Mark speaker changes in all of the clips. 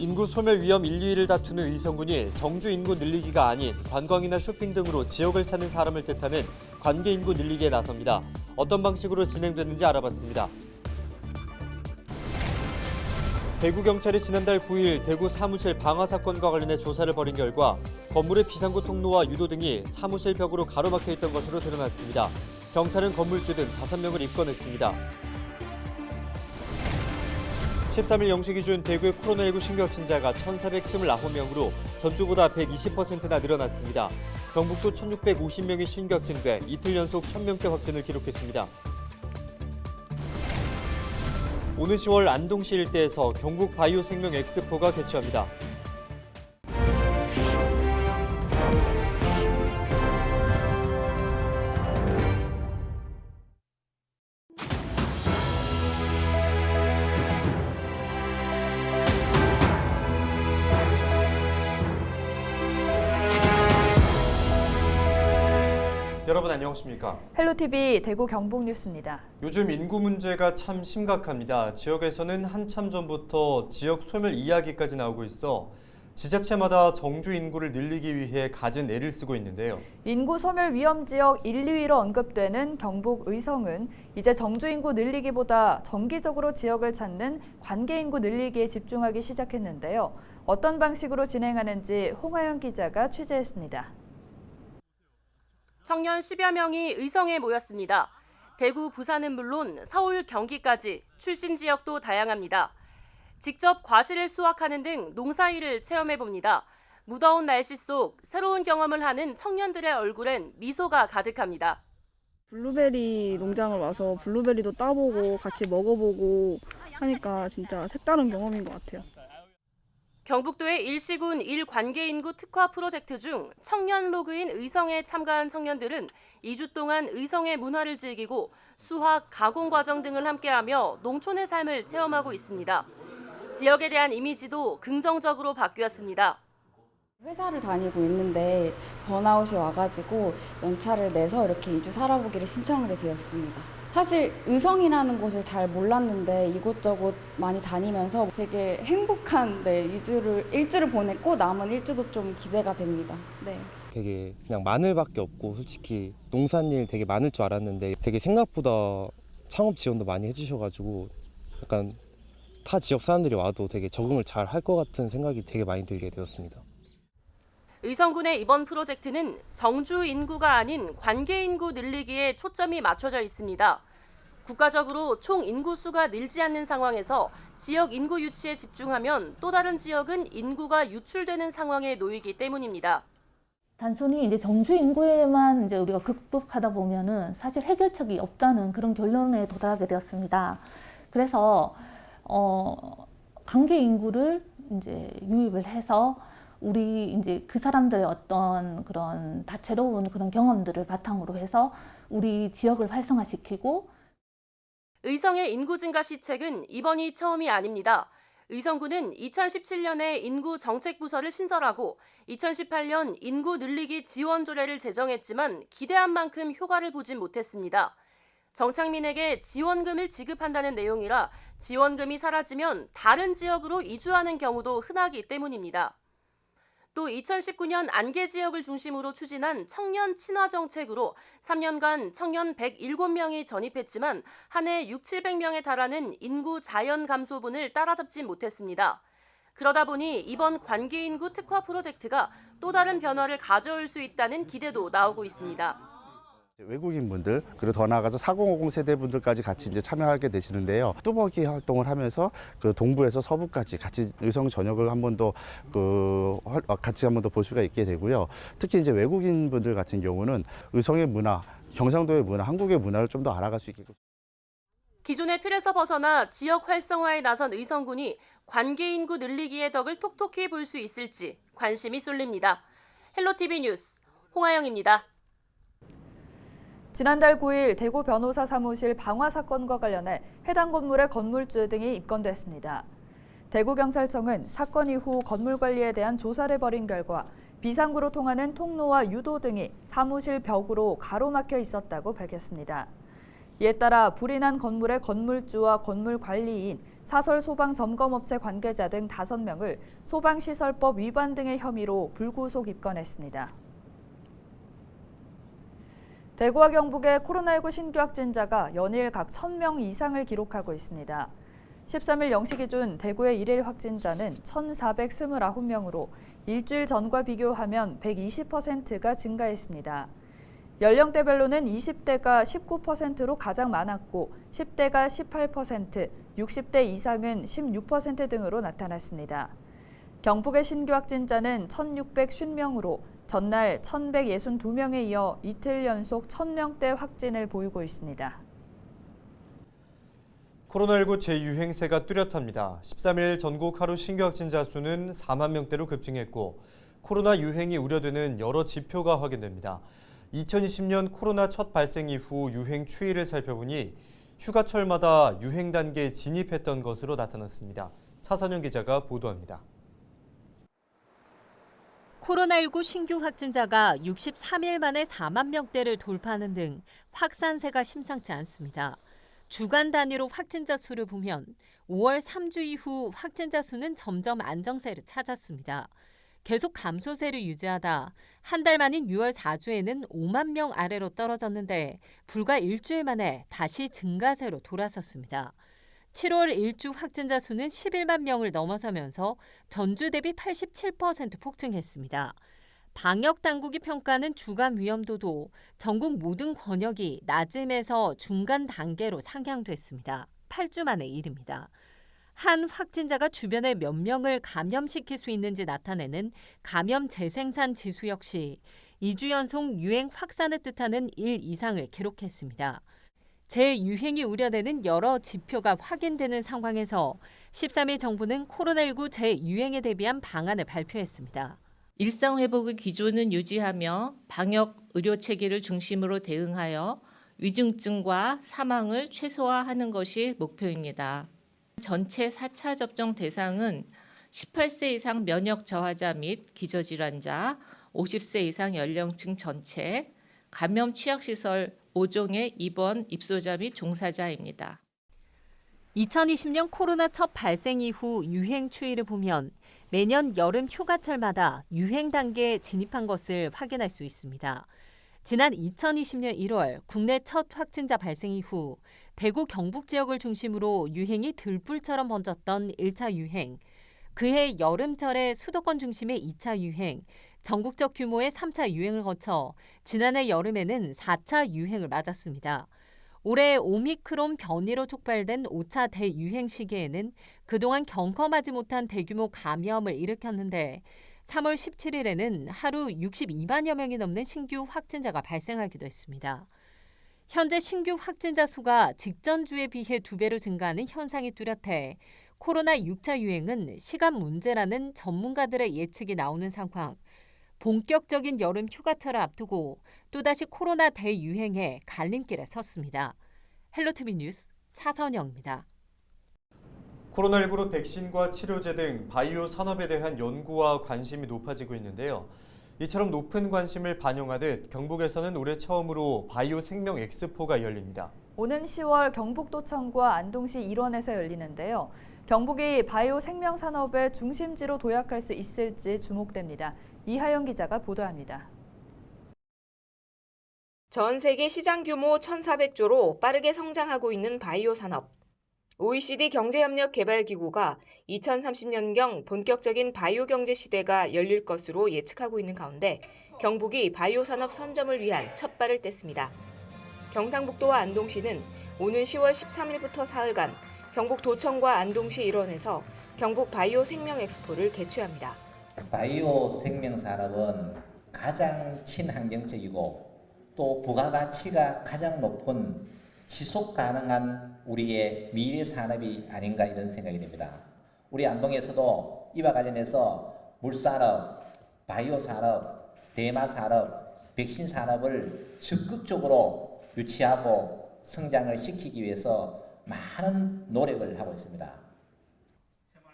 Speaker 1: 인구 소멸 위험 1, 2위를 다투는 의성군이 정주 인구 늘리기가 아닌 관광이나 쇼핑 등으로 지역을 찾는 사람을 뜻하는 관계 인구 늘리기에 나섭니다. 어떤 방식으로 진행되는지 알아봤습니다. 대구 경찰이 지난달 9일 대구 사무실 방화 사건과 관련해 조사를 벌인 결과 건물의 비상구 통로와 유도 등이 사무실 벽으로 가로막혀 있던 것으로 드러났습니다. 경찰은 건물주 등 5명을 입건했습니다. 13일 0시 기준 대구의 코로나19 신규 확진자가 1,429명으로 전주보다 120%나 늘어났습니다. 경북도 1,650명이 신규 확진돼 이틀 연속 1,000명대 확진을 기록했습니다. 오는 10월 안동시 일대에서 경북 바이오 생명 엑스포가 개최합니다. 여러분 안녕하십니까?
Speaker 2: 헬로티비 대구 경북 뉴스입니다.
Speaker 1: 요즘 인구 문제가 참 심각합니다. 지역에서는 한참 전부터 지역 소멸 이야기까지 나오고 있어 지자체마다 정주 인구를 늘리기 위해 갖은 애를 쓰고 있는데요.
Speaker 2: 인구 소멸 위험 지역 1, 2위로 언급되는 경북 의성은 이제 정주 인구 늘리기보다 정기적으로 지역을 찾는 관계 인구 늘리기에 집중하기 시작했는데요. 어떤 방식으로 진행하는지 홍하영 기자가 취재했습니다.
Speaker 3: 청년 10여 명이 의성에 모였습니다. 대구, 부산은 물론 서울, 경기까지 출신 지역도 다양합니다. 직접 과실을 수확하는 등 농사일을 체험해 봅니다. 무더운 날씨 속 새로운 경험을 하는 청년들의 얼굴엔 미소가 가득합니다.
Speaker 4: 블루베리 농장을 와서 블루베리도 따보고 같이 먹어보고 하니까 진짜 색다른 경험인 것 같아요.
Speaker 3: 경북도의 일시군 1관계인구 특화 프로젝트 중 청년 로그인 의성에 참가한 청년들은 2주 동안 의성의 문화를 즐기고 수학, 가공 과정 등을 함께하며 농촌의 삶을 체험하고 있습니다. 지역에 대한 이미지도 긍정적으로 바뀌었습니다.
Speaker 5: 회사를 다니고 있는데 번아웃이 와가지고 연차를 내서 이렇게 2주 살아보기를 신청하게 되었습니다. 사실 의성이라는 곳을 잘 몰랐는데 이곳저곳 많이 다니면서 되게 행복한 네, 2주를, 1주를 보냈고 남은 1주도 좀 기대가 됩니다. 네.
Speaker 6: 되게 그냥 마늘밖에 없고 솔직히 농산일 되게 많을 줄 알았는데 되게 생각보다 창업 지원도 많이 해주셔가지고 약간 타 지역 사람들이 와도 되게 적응을 잘 할 것 같은 생각이 되게 많이 들게 되었습니다.
Speaker 3: 의성군의 이번 프로젝트는 정주 인구가 아닌 관계 인구 늘리기에 초점이 맞춰져 있습니다. 국가적으로 총 인구 수가 늘지 않는 상황에서 지역 인구 유치에 집중하면 또 다른 지역은 인구가 유출되는 상황에 놓이기 때문입니다.
Speaker 7: 단순히 이제 정주 인구에만 이제 우리가 극복하다 보면은 사실 해결책이 없다는 그런 결론에 도달하게 되었습니다. 그래서 어 관계 인구를 이제 유입을 해서 우리 이제 그 사람들의 어떤 그런 다채로운 그런 경험들을 바탕으로 해서 우리 지역을 활성화시키고
Speaker 3: 의성의 인구 증가 시책은 이번이 처음이 아닙니다. 의성군은 2017년에 인구 정책 부서를 신설하고 2018년 인구 늘리기 지원 조례를 제정했지만 기대한 만큼 효과를 보진 못했습니다. 정착민에게 지원금을 지급한다는 내용이라 지원금이 사라지면 다른 지역으로 이주하는 경우도 흔하기 때문입니다. 또 2019년 안개 지역을 중심으로 추진한 청년 친화 정책으로 3년간 청년 107명이 전입했지만 한 해 6, 700명에 달하는 인구 자연 감소분을 따라잡지 못했습니다. 그러다 보니 이번 관계 인구 특화 프로젝트가 또 다른 변화를 가져올 수 있다는 기대도 나오고 있습니다.
Speaker 8: 외국인 분들 그리고 더 나아가서 4050 세대 분들까지 같이 이제 참여하게 되시는데요. 뚜벅이 활동을 하면서 그 동부에서 서부까지 같이 의성 전역을 한 번 더그 같이 한 번 더 볼 수가 있게 되고요. 특히 이제 외국인 분들 같은 경우는 의성의 문화, 경상도의 문화, 한국의 문화를 좀 더 알아갈 수 있게끔.
Speaker 3: 기존의 틀에서 벗어나 지역 활성화에 나선 의성군이 관계 인구 늘리기의 덕을 톡톡히 볼 수 있을지 관심이 쏠립니다. 헬로티비 뉴스 홍아영입니다.
Speaker 2: 지난달 9일 대구 변호사 사무실 방화 사건과 관련해 해당 건물의 건물주 등이 입건됐습니다. 대구경찰청은 사건 이후 건물 관리에 대한 조사를 벌인 결과 비상구로 통하는 통로와 유도 등이 사무실 벽으로 가로막혀 있었다고 밝혔습니다. 이에 따라 불이 난 건물의 건물주와 건물 관리인 사설 소방 점검업체 관계자 등 5명을 소방시설법 위반 등의 혐의로 불구속 입건했습니다. 대구와 경북의 코로나19 신규 확진자가 연일 각 1000명 이상을 기록하고 있습니다. 13일 0시 기준 대구의 일일 확진자는 1,429명으로 일주일 전과 비교하면 120%가 증가했습니다. 연령대별로는 20대가 19%로 가장 많았고 10대가 18%, 60대 이상은 16% 등으로 나타났습니다. 경북의 신규 확진자는 1,650명으로 전날 1,162명에 이어 이틀 연속 1,000명대 확진을 보이고 있습니다.
Speaker 1: 코로나19 재유행세가 뚜렷합니다. 13일 전국 하루 신규 확진자 수는 4만 명대로 급증했고 코로나 유행이 우려되는 여러 지표가 확인됩니다. 2020년 코로나 첫 발생 이후 유행 추이를 살펴보니 휴가철마다 유행 단계에 진입했던 것으로 나타났습니다. 차선영 기자가 보도합니다.
Speaker 9: 코로나19 신규 확진자가 63일 만에 4만 명대를 돌파하는 등 확산세가 심상치 않습니다. 주간 단위로 확진자 수를 보면 5월 3주 이후 확진자 수는 점점 안정세를 찾았습니다. 계속 감소세를 유지하다 한 달 만인 6월 4주에는 5만 명 아래로 떨어졌는데 불과 일주일 만에 다시 증가세로 돌아섰습니다. 7월 일주 확진자 수는 11만 명을 넘어서면서 전주 대비 87% 폭증했습니다. 방역 당국이 평가하는 주간 위험도도 전국 모든 권역이 낮음에서 중간 단계로 상향됐습니다. 8주 만의 일입니다. 한 확진자가 주변에 몇 명을 감염시킬 수 있는지 나타내는 감염 재생산 지수 역시 2주 연속 유행 확산을 뜻하는 1 이상을 기록했습니다. 재유행이 우려되는 여러 지표가 확인되는 상황에서 13일 정부는 코로나19 재유행에 대비한 방안을 발표했습니다.
Speaker 10: 일상 회복의 기조는 유지하며 방역 의료 체계를 중심으로 대응하여 위중증과 사망을 최소화하는 것이 목표입니다. 전체 4차 접종 대상은 18세 이상 면역 저하자 및 기저질환자, 50세 이상 연령층 전체, 감염 취약시설 5종의 입원 입소자 및 종사자입니다.
Speaker 9: 2020년 코로나 첫 발생 이후 유행 추이를 보면 매년 여름 휴가철마다 유행 단계에 진입한 것을 확인할 수 있습니다. 지난 2020년 1월 국내 첫 확진자 발생 이후 대구 경북 지역을 중심으로 유행이 들불처럼 번졌던 1차 유행, 그해 여름철에 수도권 중심의 2차 유행, 전국적 규모의 3차 유행을 거쳐 지난해 여름에는 4차 유행을 맞았습니다. 올해 오미크론 변이로 촉발된 5차 대유행 시기에는 그동안 경험하지 못한 대규모 감염을 일으켰는데 3월 17일에는 하루 62만여 명이 넘는 신규 확진자가 발생하기도 했습니다. 현재 신규 확진자 수가 직전 주에 비해 두 배로 증가하는 현상이 뚜렷해 코로나 6차 유행은 시간 문제라는 전문가들의 예측이 나오는 상황. 본격적인 여름 휴가철을 앞두고 또다시 코로나 대유행에 갈림길에 섰습니다. 헬로티비 뉴스 차선영입니다.
Speaker 1: 코로나19로 백신과 치료제 등 바이오 산업에 대한 연구와 관심이 높아지고 있는데요. 이처럼 높은 관심을 반영하듯 경북에서는 올해 처음으로 바이오 생명 엑스포가 열립니다.
Speaker 2: 오는 10월 경북도청과 안동시 일원에서 열리는데요. 경북이 바이오 생명 산업의 중심지로 도약할 수 있을지 주목됩니다. 이하영 기자가 보도합니다.
Speaker 11: 전 세계 시장 규모 1,400조로 빠르게 성장하고 있는 바이오 산업. OECD 경제협력개발기구가 2030년경 본격적인 바이오 경제 시대가 열릴 것으로 예측하고 있는 가운데 경북이 바이오 산업 선점을 위한 첫 발을 뗐습니다. 경상북도와 안동시는 오는 10월 13일부터 사흘간 경북 도청과 안동시 일원에서 경북 바이오 생명 엑스포를 개최합니다.
Speaker 12: 바이오 생명 산업은 가장 친환경적이고 또 부가가치가 가장 높은 지속 가능한 우리의 미래 산업이 아닌가 이런 생각이 듭니다. 우리 안동에서도 이와 관련해서 물산업, 바이오 산업, 대마 산업, 백신 산업을 적극적으로 유치하고 성장을 시키기 위해서 많은 노력을 하고 있습니다.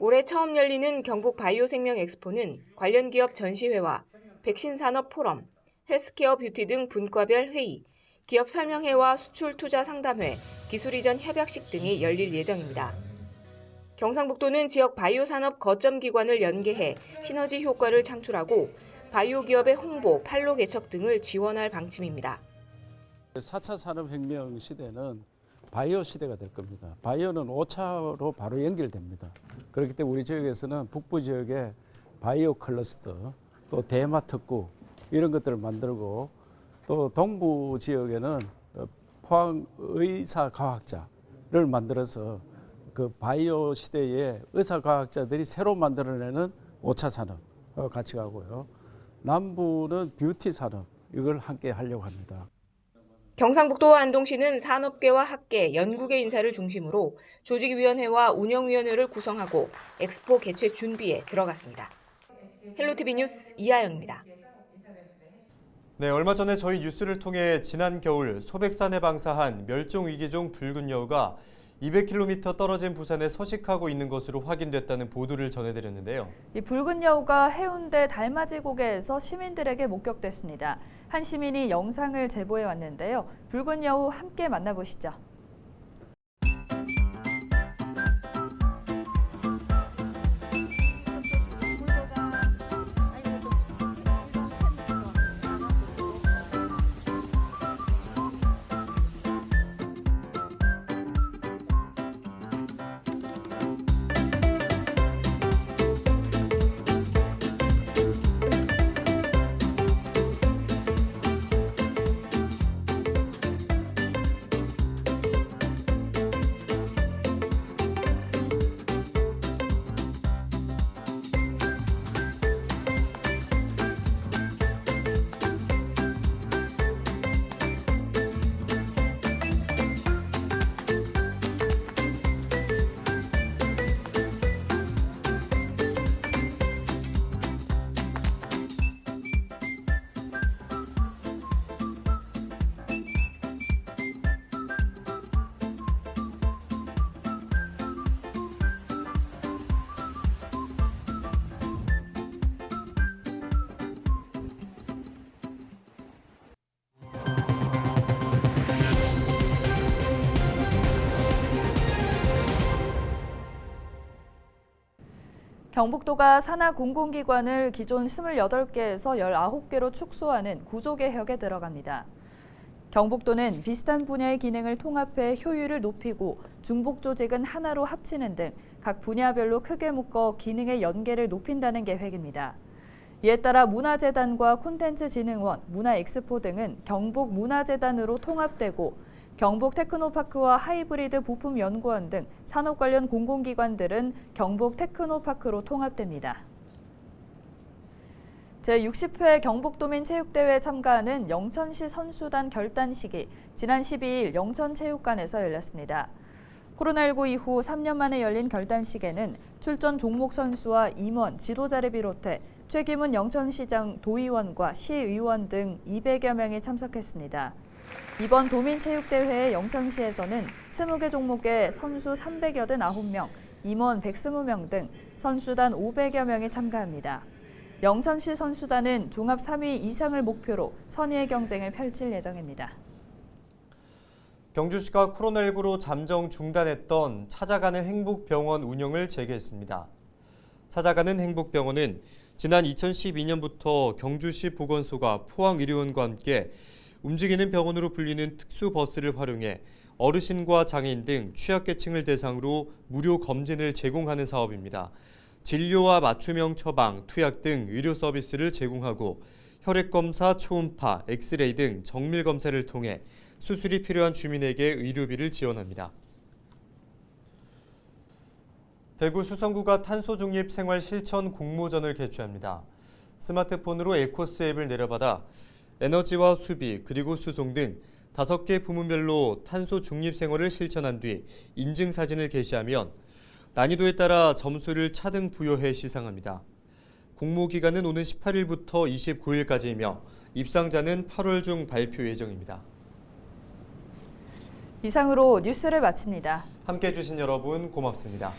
Speaker 11: 올해 처음 열리는 경북 바이오 생명 엑스포는 관련 기업 전시회와 백신 산업 포럼, 헬스케어 뷰티 등 분과별 회의, 기업 설명회와 수출 투자 상담회, 기술 이전 협약식 등이 열릴 예정입니다. 경상북도는 지역 바이오 산업 거점 기관을 연계해 시너지 효과를 창출하고 바이오 기업의 홍보, 판로 개척 등을 지원할 방침입니다.
Speaker 13: 4차 산업혁명 시대는 바이오 시대가 될 겁니다. 바이오는 5차로 바로 연결됩니다. 그렇기 때문에 우리 지역에서는 북부 지역에 바이오 클러스터, 또 대마 특구 이런 것들을 만들고 또 동부 지역에는 어, 포항 의사 과학자를 만들어서 그 바이오 시대에 의사 과학자들이 새로 만들어내는 5차 산업 어, 같이 가고요. 남부는 뷰티 산업 이걸 함께 하려고 합니다.
Speaker 11: 경상북도와 안동시는 산업계와 학계, 연구계 인사를 중심으로 조직위원회와 운영위원회를 구성하고 엑스포 개최 준비에 들어갔습니다. 헬로티비 뉴스 이하영입니다.
Speaker 1: 네, 얼마 전에 저희 뉴스를 통해 지난 겨울 소백산에 방사한 멸종위기종 붉은 여우가 200km 떨어진 부산에 서식하고 있는 것으로 확인됐다는 보도를 전해드렸는데요.
Speaker 2: 이 붉은 여우가 해운대 달맞이 고개에서 시민들에게 목격됐습니다. 한 시민이 영상을 제보해 왔는데요. 붉은 여우 함께 만나보시죠. 경북도가 산하 공공기관을 기존 28개에서 19개로 축소하는 구조 개혁에 들어갑니다. 경북도는 비슷한 분야의 기능을 통합해 효율을 높이고 중복 조직은 하나로 합치는 등 각 분야별로 크게 묶어 기능의 연계를 높인다는 계획입니다. 이에 따라 문화재단과 콘텐츠진흥원, 문화엑스포 등은 경북 문화재단으로 통합되고 경북 테크노파크와 하이브리드 부품연구원 등 산업 관련 공공기관들은 경북 테크노파크로 통합됩니다. 제60회 경북도민 체육대회에 참가하는 영천시 선수단 결단식이 지난 12일 영천체육관에서 열렸습니다. 코로나19 이후 3년 만에 열린 결단식에는 출전 종목 선수와 임원, 지도자를 비롯해 최기문 영천시장 도의원과 시의원 등 200여 명이 참석했습니다. 이번 도민체육대회의 영천시에서는 20개 종목에 선수 389명, 임원 120명 등 선수단 500여 명이 참가합니다. 영천시 선수단은 종합 3위 이상을 목표로 선의의 경쟁을 펼칠 예정입니다.
Speaker 1: 경주시가 코로나19로 잠정 중단했던 찾아가는 행복병원 운영을 재개했습니다. 찾아가는 행복병원은 지난 2012년부터 경주시 보건소가 포항의료원과 함께 움직이는 병원으로 불리는 특수 버스를 활용해 어르신과 장애인 등 취약계층을 대상으로 무료 검진을 제공하는 사업입니다. 진료와 맞춤형 처방, 투약 등 의료 서비스를 제공하고 혈액검사, 초음파, 엑스레이 등 정밀 검사를 통해 수술이 필요한 주민에게 의료비를 지원합니다. 대구 수성구가 탄소 중립 생활 실천 공모전을 개최합니다. 스마트폰으로 에코스 앱을 내려받아 에너지와 수비 그리고 수송 등 다섯 개 부문별로 탄소 중립 생활을 실천한 뒤 인증 사진을 게시하면 난이도에 따라 점수를 차등 부여해 시상합니다. 공모 기간은 오는 18일부터 29일까지이며 입상자는 8월 중 발표 예정입니다.
Speaker 2: 이상으로 뉴스를 마칩니다.
Speaker 1: 함께 해주신 여러분 고맙습니다.